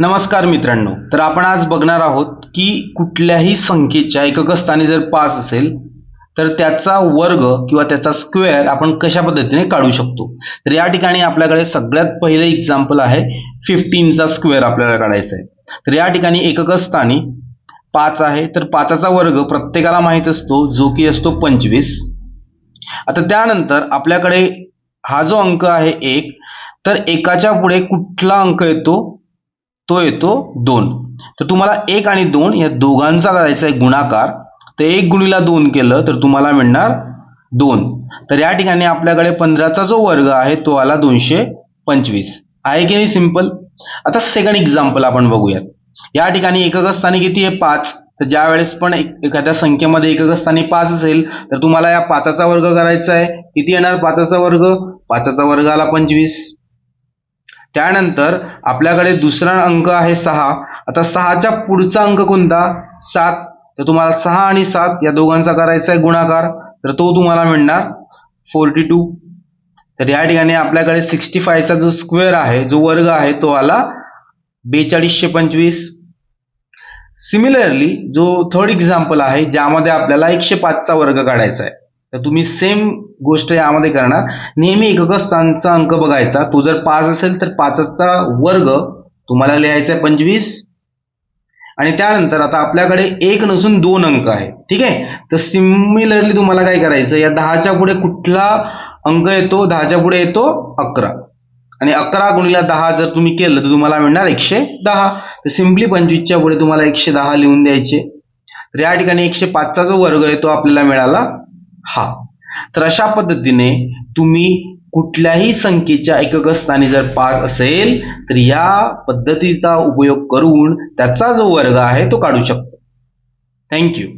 नमस्कार मित्रांनो तर आपण आज बघणार आहोत की कुठल्याही संख्येच्या एकक स्थानी जर पाच असेल तर त्याचा वर्ग किंवा त्याचा स्क्वेअर आपण कशा पद्धतीने काढू शकतो? तर या ठिकाणी आपल्याकडे सगळ्यात पहिलं एक्झाम्पल आहे फिफ्टीनचा स्क्वेअर आपल्याला काढायचा आहे. तर या ठिकाणी एकक स्थानी पाच आहे तर पाचाचा वर्ग प्रत्येकाला माहीत असतो जो की असतो पंचवीस. आता त्यानंतर आपल्याकडे हा जो अंक आहे एक तर एकाच्या पुढे कुठला अंक येतो? तो येतो दोन. तर तुम्हाला एक आणि दोन या दोघांचा करायचा आहे गुणाकार. तर एक गुणीला दोन केलं तर तुम्हाला मिळणार दोन. तर या ठिकाणी आपल्याकडे पंधराचा जो वर्ग आहे तो आला दोनशे पंचवीस. आहे की नाही सिंपल आता सेकंड एक्झाम्पल आपण बघूयात. या ठिकाणी एकक स्थानी किती आहे? पाच. तर ज्या वेळेस पण एखाद्या संख्येमध्ये एकक स्थानी पाच असेल तर तुम्हाला या पाचाचा वर्ग करायचा आहे. किती येणार? पाचाचा वर्ग? पाचाचा वर्ग आला पंचवीस. त्यानंतर आपल्याकडे दुसरा अंक आहे सहा. आता सहाच्या पुढचा अंक कोणता? सात. तर तुम्हाला सहा आणि सात या दोघांचा करायचा आहे गुणाकार. तर तो तुम्हाला मिळणार फोर्टी टू तर या ठिकाणी आपल्याकडे सिक्स्टी फायचा जो स्क्वेअर आहे जो वर्ग आहे तो आला बेचाळीसशे पंचवीस. सिमिलरली जो थर्ड एक्झाम्पल आहे ज्यामध्ये आपल्याला एकशे पाचचा वर्ग काढायचा आहे. तर तुम्ही सेम गोष्ट यामध्ये करणार. नेहमी एकक स्थानचा अंक बघायचा. तो जर पाच असेल तर पाचचा वर्ग तुम्हाला लिहायचा आहे पंचवीस. आणि त्यानंतर आता आपल्याकडे एक नसून दोन अंक आहे. ठीक आहे? तर सिमिलरली तुम्हाला काय करायचं? या दहाच्या पुढे कुठला अंक येतो? दहाच्या पुढे येतो अकरा. आणि अकरा गुणिला दहा जर तुम्ही केलं तर तुम्हाला मिळणार एकशे दहा. तर सिम्पली पंचवीसच्या पुढे तुम्हाला एकशे दहा लिहून द्यायचे. तर या ठिकाणी एकशे पाचचा जो वर्ग आहे तो आपल्याला मिळाला हा. तर अशा पद्धतीने तुम्ही कुठल्याही संख्येच्या एकक स्थानी जर पाच असेल तर या पद्धतीचा उपयोग करून त्याचा जो वर्ग आहे तो काढू शकतो. थँक्यू